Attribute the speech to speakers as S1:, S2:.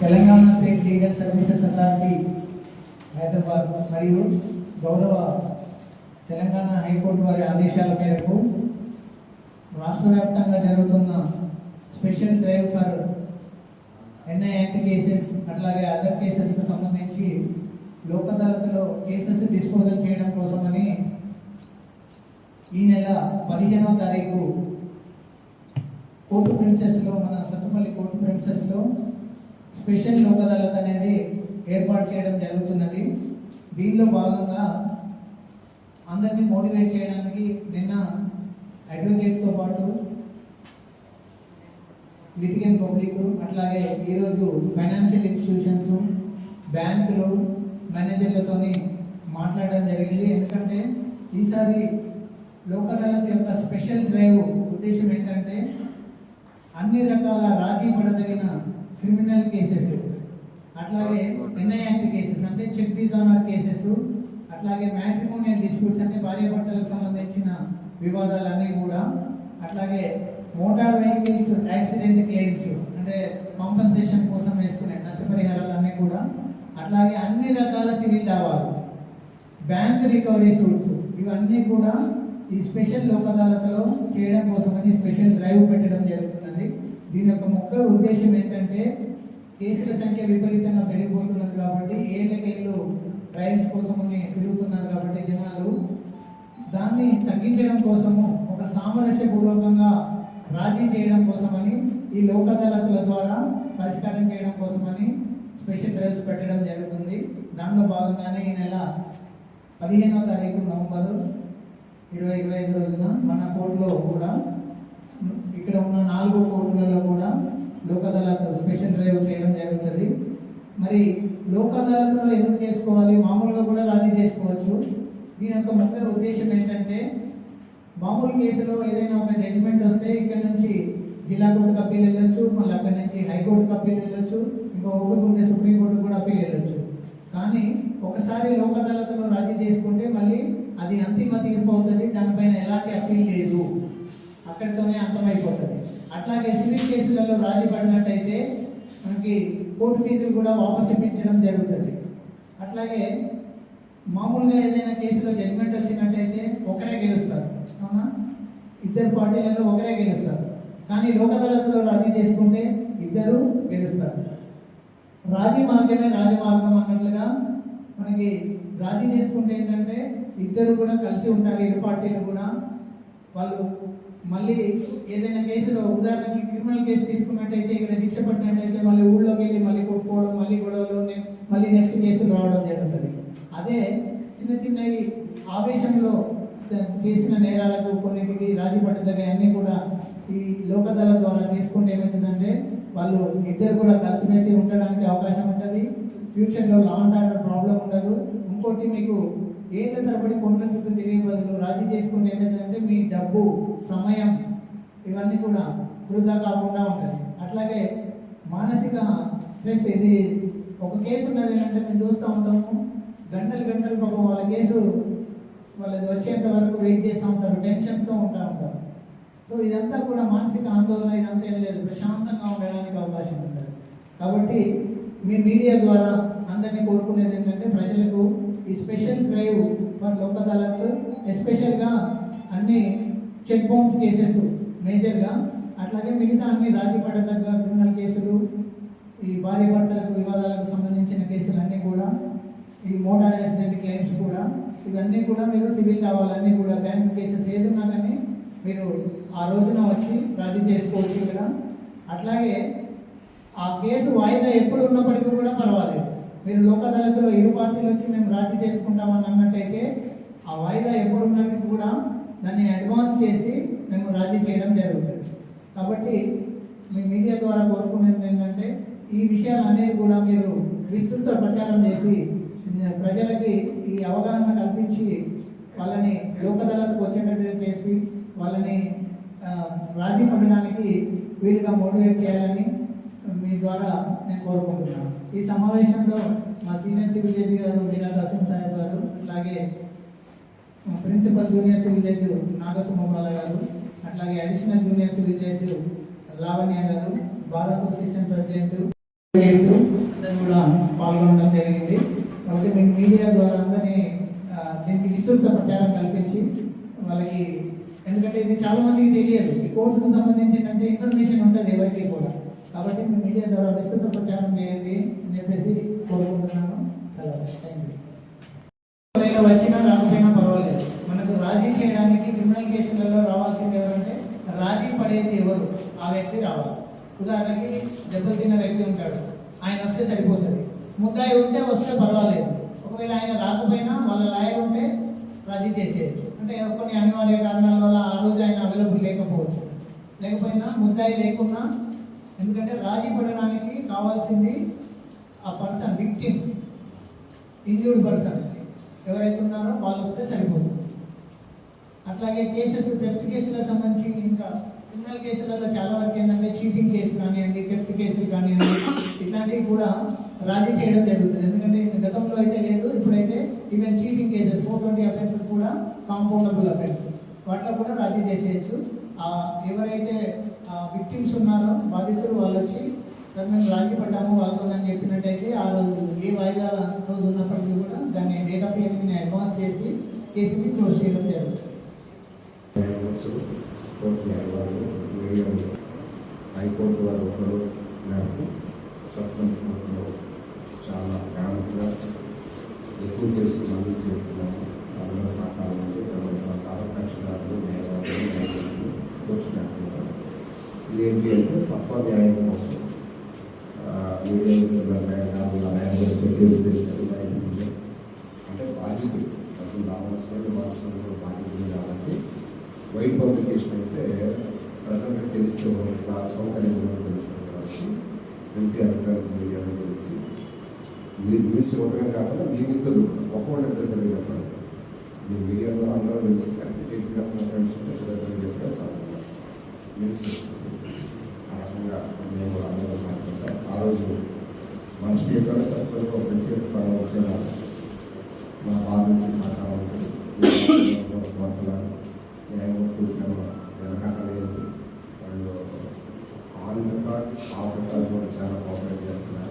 S1: Telangana state legal services authority Hyderabad మరియు గౌరవ Telangana high court వారి ఆదేశాల మేరకు రాష్ట్ర వ్యాప్తంగా జరుగుతున్న special drive for NI act cases అట్లాగే అదర్ కేసెస్కు సంబంధించి లోక్ కేసెస్ డిస్పోజల్ చేయడం కోసం పదిహేనో పదిహేనవ తారీఖు కోర్టు ప్రిన్సెస్లో మన సత్తుపల్లి కోర్టు ప్రిన్సెస్లో స్పెషల్ లోక్ అదాలత్ అనేది ఏర్పాటు చేయడం జరుగుతున్నది. దీనిలో భాగంగా అందరినీ మోటివేట్ చేయడానికి నిన్న అడ్వకేట్తో పాటు లిటిగన్ పబ్లిక్ అట్లాగే ఈరోజు ఫైనాన్షియల్ ఇన్స్టిట్యూషన్స్ బ్యాంకులు మేనేజర్లతోని మాట్లాడడం జరిగింది. ఎందుకంటే ఈసారి లోక్ అదాలత్ యొక్క స్పెషల్ డ్రైవ్ ఉద్దేశం ఏంటంటే అన్ని రకాల రాజీ పడదగిన క్రిమినల్ కేసెస్. అట్లాగే ఎన్ఐ యాక్ట్ కేసెస్ అంటే చెక్ డిజానర్ కేసెస్ అట్లాగే మ్యాట్రిమోనియల్ డిస్ప్యూట్స్ అంటే భార్యాభర్తలకు సంబంధించిన వివాదాలన్నీ కూడా అట్లాగే మోటార్ వెహికల్స్ యాక్సిడెంట్ క్లెయిమ్స్ అంటే కాంపన్సేషన్ కోసం వేసుకునే నష్టపరిహారాలన్నీ కూడా అట్లాగే అన్ని రకాల సివిల్ దావాలు బ్యాంక్ రికవరీ సూట్స్ ఇవన్నీ కూడా ఈ స్పెషల్ లోక్ అదాలత్లో చేయడం కోసమని స్పెషల్ డ్రైవ్ పెట్టడం జరుగుతున్నది. దీని యొక్క ముఖ్య ఉద్దేశం ఏంటంటే కేసుల సంఖ్య విపరీతంగా పెరిగిపోతున్నది కాబట్టి ఏళ్ళకెళ్ళు ట్రయల్స్ కోసమని తిరుగుతున్నారు కాబట్టి జనాలు. దాన్ని తగ్గించడం కోసము ఒక సామరస్యపూర్వకంగా రాజీ చేయడం కోసమని ఈ లోక్ అదాలత్ల ద్వారా పరిష్కారం చేయడం కోసమని స్పెషల్ డ్రైవ్స్ పెట్టడం జరుగుతుంది. దానిలో భాగంగానే ఈ నెల పదిహేనో తారీఖు నవంబరు ఇరవై ఇరవై ఐదు రోజున మన కోర్టులో కూడా ఇక్కడ ఉన్న నాలుగు కోర్టులలో కూడా లోక్ అదాలత్ స్పెషల్ డ్రైవ్ చేయడం జరుగుతుంది. మరి లోక్ అదాలత్లో ఎందుకు చేసుకోవాలి? మామూలుగా కూడా రాజీ చేసుకోవచ్చు. దీని యొక్క ముఖ్య ఉద్దేశం ఏంటంటే మామూలు కేసులో ఏదైనా ఒక జడ్జిమెంట్ వస్తే ఇక్కడ నుంచి జిల్లా కోర్టుకు అప్పీల్ వెళ్ళొచ్చు మళ్ళీ అక్కడి నుంచి హైకోర్టుకు అప్పీల్ వెళ్ళొచ్చు ఇంకో ఒకటి ఉంటే సుప్రీంకోర్టు కూడా అప్పీల్ వెళ్ళొచ్చు. కానీ ఒకసారి లోక్ అదాలత్లో రాజీ చేసుకుంటే మళ్ళీ అది అంతిమ తీర్పు అవుతుంది. దానిపైన ఎలాంటి అప్పీల్ లేదు. అక్కడితోనే అంతమైపోతుంది అట్లాగే సివిల్ కేసులలో రాజీ పడినట్టయితే మనకి కోర్టు ఫీజులు కూడా వాపసు ఇప్పించడం జరుగుతుంది. అట్లాగే మామూలుగా ఏదైనా కేసులో జడ్జిమెంట్ వచ్చినట్టయితే ఒకరే గెలుస్తారు. అవునా? ఇద్దరు పార్టీలలో ఒకరే గెలుస్తారు. కానీ లోక్ అదాలత్లో రాజీ చేసుకుంటే ఇద్దరు గెలుస్తారు. రాజీ మార్గమే రాజమార్గం అన్నట్లుగా మనకి రాజీ చేసుకుంటే ఏంటంటే ఇద్దరు కూడా కలిసి ఉంటారు ఇరు పార్టీలు కూడా. వాళ్ళు మళ్ళీ ఏదైనా కేసులో ఉదాహరణకి క్రిమినల్ కేసు తీసుకున్నట్టయితే ఇక్కడ శిక్ష పడినట్టయితే మళ్ళీ ఊళ్ళోకి వెళ్ళి మళ్ళీ కొట్టుకోవడం మళ్ళీ గొడవలు మళ్ళీ నెక్స్ట్ కేసులు రావడం జరుగుతుంది. అదే చిన్న చిన్నవి ఆవేశంలో చేసిన నేరాలకు కొన్నిటికి రాజీ పడ్డదగా అన్నీ కూడా ఈ లోకదళ ద్వారా చేసుకుంటే ఏమవుతుందంటే వాళ్ళు ఇద్దరు కూడా కలిసిమెలిసి ఉండడానికి అవకాశం ఉంటుంది. ఫ్యూచర్లో లా అండ్ ఆర్డర్ ప్రాబ్లం ఉండదు. ఇంకోటి మీకు ఏళ్ళ తరబడి కొండల చుట్టూ తిరిగే బదులు రాజీ చేసుకుంటే ఏంటంటే మీ డబ్బు సమయం ఇవన్నీ కూడా వృధా కాకుండా ఉంటుంది. అట్లాగే మానసిక స్ట్రెస్ ఇది ఒక కేసు ఉన్నది ఏంటంటే మేము చూస్తూ ఉంటాము. గంటలు గంటలు పాపం వాళ్ళ కేసు వాళ్ళది వచ్చేంత వరకు వెయిట్ చేస్తూ ఉంటారు టెన్షన్స్తో ఉంటా ఉంటారు. సో ఇదంతా కూడా మానసిక ఆందోళన ఇదంతా ఏం లేదు. ప్రశాంతంగా ఉండడానికి అవకాశం ఉంటుంది. కాబట్టి మీ మీడియా ద్వారా అందరినీ కోరుకునేది ఏంటంటే ప్రజలకు ఈ special drive for Lok Adalat ఎస్పెషల్గా అన్ని చెక్ బౌన్స్ కేసెస్ మేజర్గా అట్లాగే మిగతా అన్ని రాజీ పడదగ్గ క్రిమినల్ కేసులు ఈ భార్య భర్తలకు వివాదాలకు సంబంధించిన కేసులన్నీ కూడా ఈ మోటార్ యాక్సిడెంట్ క్లెయిమ్స్ కూడా ఇవన్నీ కూడా మీరు సివిల్ కావాలన్నీ కూడా బ్యాంక్ కేసెస్ ఏదున్నా కానీ మీరు ఆ రోజున వచ్చి రద్దు చేసుకోవచ్చు ఇక్కడ. అట్లాగే ఆ కేసు వాయిదా ఎప్పుడు ఉన్నప్పటికీ కూడా పర్వాలేదు. మీరు లోక్ అదాలత్లో ఇరు పార్టీలు వచ్చి మేము రాజీ చేసుకుంటామని అన్నట్టయితే ఆ వాయిదా ఎప్పుడు ఉన్నప్పటికీ కూడా దాన్ని అడ్వాన్స్ చేసి మేము రాజీ చేయడం జరుగుతుంది. కాబట్టి మీ మీడియా ద్వారా కోరుకునేది ఏంటంటే ఈ విషయాలన్నిటి కూడా మీరు విస్తృత ప్రచారం చేసి ప్రజలకి ఈ అవగాహన కల్పించి వాళ్ళని లోక్ అదాలత్కు వచ్చేటట్టుగా చేసి వాళ్ళని రాజీ పడడానికి వీలుగా మోటివేట్ చేయాలని మీ ద్వారా నేను కోరుకుంటున్నాను. ఈ సమావేశంలో మా సీనియర్ సివిల్ జడ్జి గారు మీరా అసీం సాహెబ్ గారు అలాగే principal junior civil judge Nagasumabala గారు అట్లాగే additional junior civil judge Lavanya గారు బార్ అసోసియేషన్ ప్రెసిడెంట్ అందరూ కూడా పాల్గొనడం జరిగింది. కాబట్టి మీ మీడియా ద్వారా అందరినీ దీనికి విస్తృత ప్రచారం కల్పించి వాళ్ళకి ఎందుకంటే ఇది చాలా మందికి తెలియదు. ఈ కోర్సుకు సంబంధించినట్టు ఇన్ఫర్మేషన్ ఉంటుంది ఎవరికి కూడా. కాబట్టి మీ మీడియా ద్వారా విస్తృత ప్రచారం చేయండి అని చెప్పేసి కోరుకుంటున్నాను. చాలా థ్యాంక్ యూ ఒకవేళ వచ్చినా రాకపోయినా పర్వాలేదు. మనకు రాజీ చేయడానికి క్రిమినల్ కేసులలో రావాల్సింది ఎవరంటే రాజీ పడేది ఎవరు? ఆ వ్యక్తి రావాలి. ఉదాహరణకి దెబ్బతిన్న వ్యక్తి ఉంటాడు. ఆయన వస్తే సరిపోతుంది. ముద్దాయి ఉంటే వస్తే పర్వాలేదు. ఒకవేళ ఆయన రాకపోయినా వాళ్ళ లాయర్ ఉంటే రాజీ చేసేయచ్చు. అంటే కొన్ని అనివార్య కారణాల వల్ల ఆ రోజు ఆయన అవైలబుల్ లేకపోవచ్చు. లేకపోయినా ముద్దాయి లేకున్నా ఎందుకంటే రాజీ పడడానికి కావాల్సింది ఆ పర్సన్ విక్టిమ్ ఇంజూర్డ్ పర్సన్ ఎవరైతే ఉన్నారో వాళ్ళు వస్తే సరిపోతుంది. అట్లాగే కేసెస్ టెస్ట్ కేసులకు సంబంధించి ఇంకా క్రిమినల్ కేసులలో చాలా వరకు ఏంటంటే చీటింగ్ కేసు కానివ్వండి టెస్ట్ కేసులు కానివ్వండి ఇట్లాంటివి కూడా రాజీ చేయడం జరుగుతుంది. ఎందుకంటే గతంలో అయితే లేదు ఇప్పుడైతే even cheating cases four twenty offences కూడా కాంపౌండబుల్ అఫెన్స్ వాటిలో కూడా రాజీ చేసేయచ్చు. ఎవరైతే విక్టిమ్స్ ఉన్నారో? బాధితులు వాళ్ళు వచ్చి సార్ మేము రాజీ పడ్డాము వాళ్ళతో అని చెప్పినట్టయితే ఆ రోజు ఏ వాయిదా రోజు ఉన్నప్పటికీ కూడా దాన్ని డేట్ ఆఫ్ హియరింగ్ని అడ్వాన్స్ చేసి కేసుని క్లోజ్ చేయడం జరుగుతుంది
S2: హైకోర్టు వారు ఒకరు మేరకు ఏంటి అంటే సత్వ న్యాయం కోసం. ఆ, మీడియా మిత్రుల న్యాయాలు న్యాయమూర్తులు అంటే బాధితులు అసలు రావాల్సిన వాస్తవంలో బాధితులు కాబట్టి వైట్ పబ్లికేషన్ అయితే ప్రజలకు తెలిస్తే బాగా సౌకర్యం ఉందని తెలుస్తుంది కాబట్టి ఎన్టీఆర్ ఎలక్ట్రానిక్ మీడియా గురించి మీరు న్యూస్ ఇవ్వడమే కాకుండా మీ మిత్రులు ఒక్కొక్కటి ఇద్దరు చెప్పండి మీ మీడియా ద్వారా అందరూ తెలుసు. కానీ ఫ్రెండ్స్ ఉంటే ఇద్దరి దగ్గర చెప్పే చాలా న్యూస్ మంచి సహకారంతో న్యాయమూర్తి వెనకాలేదు వాళ్ళు ఆల్ రికార్డ్ ఆఫ్ రికార్డ్ కూడా చాలా కోఆపరేట్ చేస్తున్నారు.